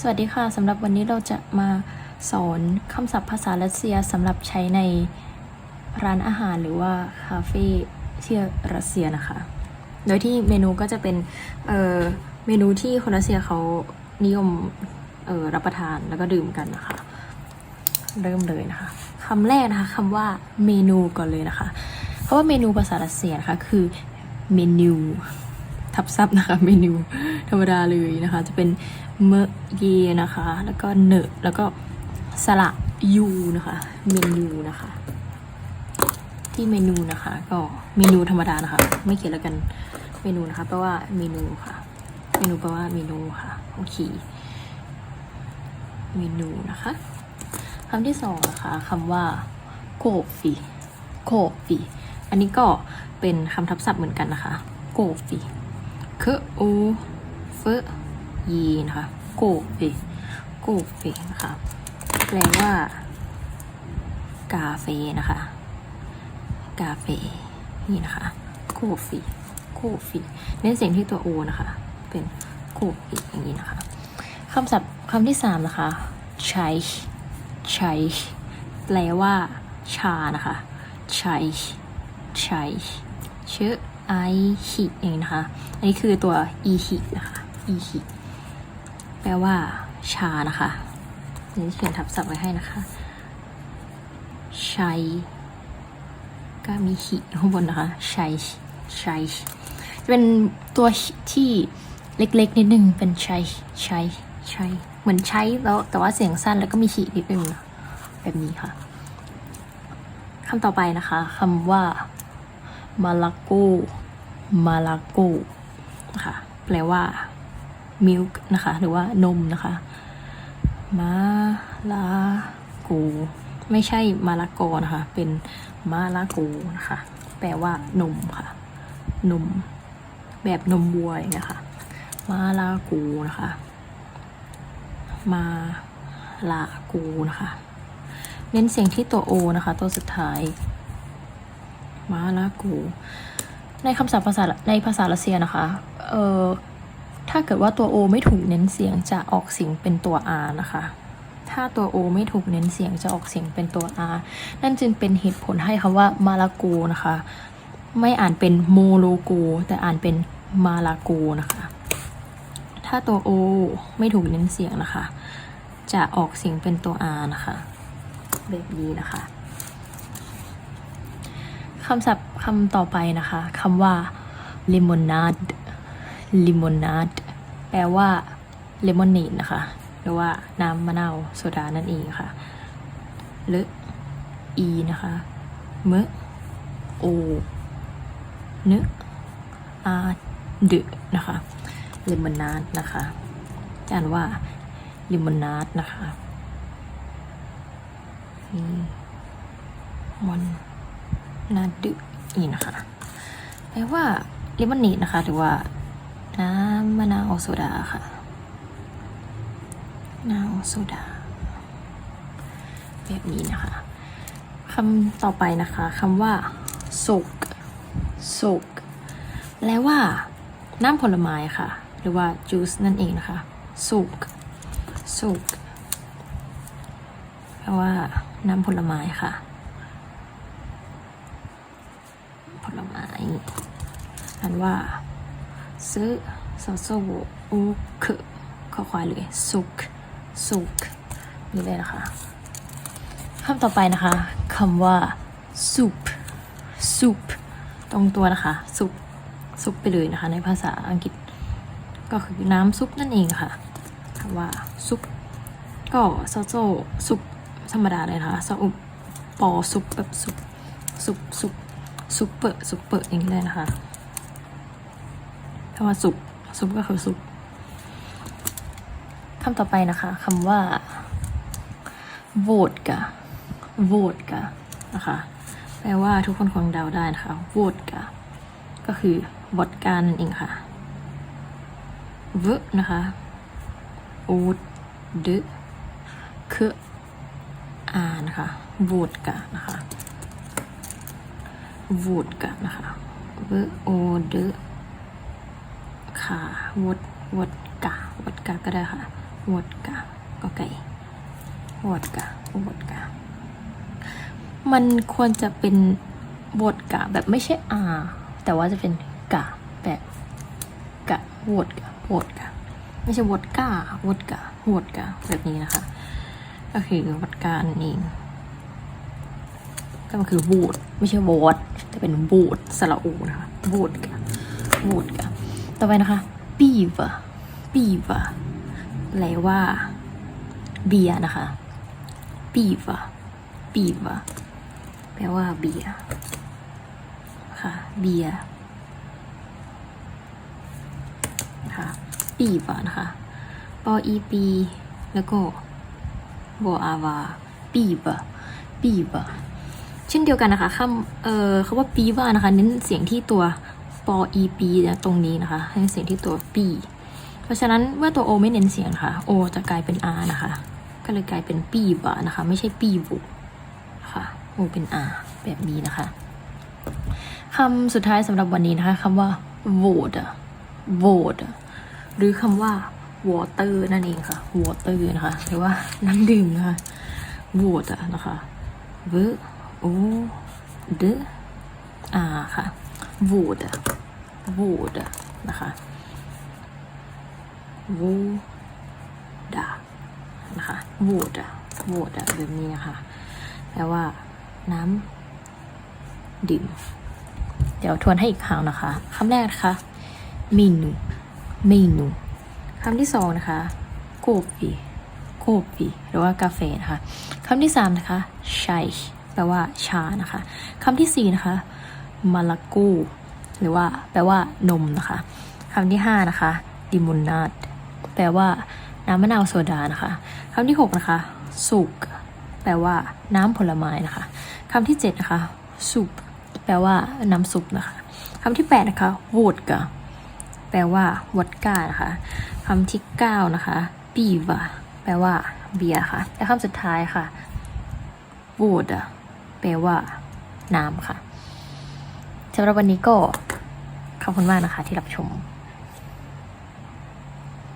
สวัสดีค่ะสำหรับวันนี้เราจะมาสอนคำศัพท์ภาษารัสเซียสำหรับใช้ในร้านอาหารหรือว่าคาเฟ่ที่รัสเซียนะคะ โดยที่เมนูก็จะเป็นเเมนูที่คนรัสเซียเขานิยมรับประทานแล้วก็ดื่มกันนะคะ เริ่มเลยนะคะคำแรกนะคะคำว่าเมนูก่อนเลยนะคะ เพราะว่าเมนูภาษารัสเซียนะคะคือเมนู ทับซับนะคะเมนูธรรมดาเลยนะคะ จะเป็นเมเยนะคะ แล้วก็เนอะแล้วก็สระยูนะคะเมนูนะคะ ที่เมนูนะคะ ก็เมนูธรรมดานะคะ ไม่เขียนแล้วกันเมนูนะคะแปลว่าเมนูค่ะ เมนูแปลว่าเมนูค่ะโอเคเมนูนะคะคำที่สองนะคะคำว่าโกฟีโกฟีอันนี้ก็เป็นคำทับศัพท์เหมือนกันนะคะโกฟี เคโอเฟยีนะคะโกฟีโกฟีนะคะแปลว่า กาเฟนะคะ กาเฟนี่นะคะโคฟีโคฟีเน้นเสียงที่ตัวโอนะคะ เป็นโคฟีอย่างนี้นะคะคำศัพท์คำที่สามนะคะใช้ใช้แปลว่า ชานะคะใช้ใช้ชื่อ ไอฮิเองนะคะ อันนี้คือตัวอีฮินะคะอีฮิแปลว่าชานะคะนี่เขียนทับศัพท์ไว้ให้นะคะใช้ก็มีหิข้างบนนะคะช้ใช้จะเป็นตัวที่เล็กๆนิดนึงเป็นช้ใช้ใช้เหมือนใช้แล้วแต่ว่าเสียงสั้นแล้วก็มีหินิดนึงแบบนี้ค่ะคำต่อไปนะคะคำว่า มาลาโกมาลาโกนะคะแปลว่า milk นะคะ หรือว่านมนะคะมาลาโกไม่ใช่มาลาโกนะคะ เป็นมาลาโกนะคะ แปลว่านมค่ะ นม แบบนมวัวอย่างเงี้ยค่ะ มาลาโกนะคะ มาลาโกนะคะ เน้นเสียงที่ตัวโอนะคะ ตัวสุดท้าย มาลาโกในคำศัพท์ภาษาในภาษารัสเซียนะคะ เอ่อ ถ้าเกิดว่าตัว O ไม่ถูกเน้นเสียงจะออกเสียงเป็นตัว R นะคะ ถ้าตัว O ไม่ถูกเน้นเสียงจะออกเสียงเป็นตัว R นั่นจึงเป็นเหตุผลให้คำว่ามาลาโกนะคะ ไม่อ่านเป็นโมโลโกแต่อ่านเป็นมาลาโกนะคะ ถ้าตัว O ไม่ถูกเน้นเสียงนะคะ จะออกเสียงเป็นตัว R นะคะ แบบนี้นะคะ คำศัพท์คำต่อไปนะคะคำว่า lemonade lemonade แปลว่า lemonade นะคะ หรือว่าน้ำมะนาวโซดานั่นเองค่ะเลอีนะคะเมโอเนอาดนะคะ lemonade นะคะจะอ่านว่า lemonade นะคะมอน นาดนี่นะคะแปลว่าเลมอนเนดนะคะ หรือว่าน้ำมะนาวโซดาค่ะนาวโซดา แบบนี้นะคะคำต่อไปนะคะคำว่าโซกโซกแปลว่า น้ำผลไม้ค่ะ หรือว่าจูสนั่นเองนะคะโซกโซกแปลว่าน้ำผลไม้ค่ะ ผลไม้ อันว่าซื้อซอโซอุคข้อควายเลยสุกสุกนี่เลยนะคะคำต่อไปนะคะคำว่า soup soup ตรงตัวนะคะซุปซุปไปเลยนะคะ ในภาษาอังกฤษ ก็คือน้ำซุปนั่นเองค่ะคำว่าซุปก็ซอโซซุปธรรมดาเลยนะคะซออุปอซุปแบบซุปซุปซุปซุปเปอร์ซุปเปอร์อย่างนี้เลยนะคะ คำว่าซุปซุปก็คือซุปคำต่อไปนะคะคำว่าโวตกะโวตกะนะคะแปลว่าทุกคนคงเดาได้นะคะโวตกะก็คือวอดกานั่นเองค่ะวนะคะโอดดคอานะคะโวตกะนะคะโวตกะนะคะวโอด ค่ะวดวดกะวดกะก็ได้ค่ะวดกาก็ไก่วดกาวดกามันควรจะเป็นวดกาแบบไม่ใช่อาแต่ว่าจะเป็นกาแบบกะวดกาวดกาไม่ใช่วดกาวดกาวดกาแบบนี้นะคะก็คือวดกานั่นเองก็มันคือวูดไม่ใช่วอดแต่เป็นวูดสระอูนะคะวูดกาวูดกา ต่อไปนะคะปีวะปีวะแปลว่า เบียนะคะปีวะปีวะแปลว่าเบียค่ะเบียร์นะคะปีวะนะคะปออีปี แล้วก็บออาวาปีวะปีวะเช่นเดียวกันนะคะคำเอ่อคำว่าปีวะนะคะ เน้นเสียงที่ตัว ปออีปีตรงนี้นะคะ ให้เสียงที่ตัวปีเพราะฉะนั้นเมื่อตัว O ไม่เน้นเสียงนะคะ O จะกลายเป็น R นะคะ ก็เลยกลายเป็นปีบะนะคะ ไม่ใช่ปีบุค่ะ O เป็น R แบบนี้นะคะคำสุดท้ายสำหรับวันนี้นะคะคำว่า vote vote หรือคำว่า water นั่นเองค่ะ water นะคะหรือว่าน้ำดื่มนะคะ vote นะคะ v o d r ค่ะ vote vote นะคะวูดานะคะวูดาวูดาแบบนี้นะคะแปลว่าน้ำดื่มเดี๋ยวทวนให้อีกครั้งนะคะคำแรกนะคะเมนูเมนูคำที่สองนะคะโกฟีโกฟีหรือว่ากาแฟนะคะคำที่สามนะคะชัยแปลว่าชานะคะคำที่สี่นะคะมาลากู หรือว่าแปลว่านมนะคะคำที่ห้านะคะดิมุนาดแปลว่าน้ำมะนาวโซดานะคะคำที่หกนะคะ สุกแปลว่าน้ำผลไม้นะคะคำที่เจ็ดนะคะซุปแปลว่าน้ำซุปนะคะคำที่แปดนะคะวอดกาแปลว่าวอดก้านะคะคำที่เก้านะคะปีวาแปลว่าเบียร์ค่ะและคำสุดท้ายค่ะวอดแปลว่าน้ำค่ะ สำหรับวันนี้ก็ขอบคุณมากนะคะที่รับชม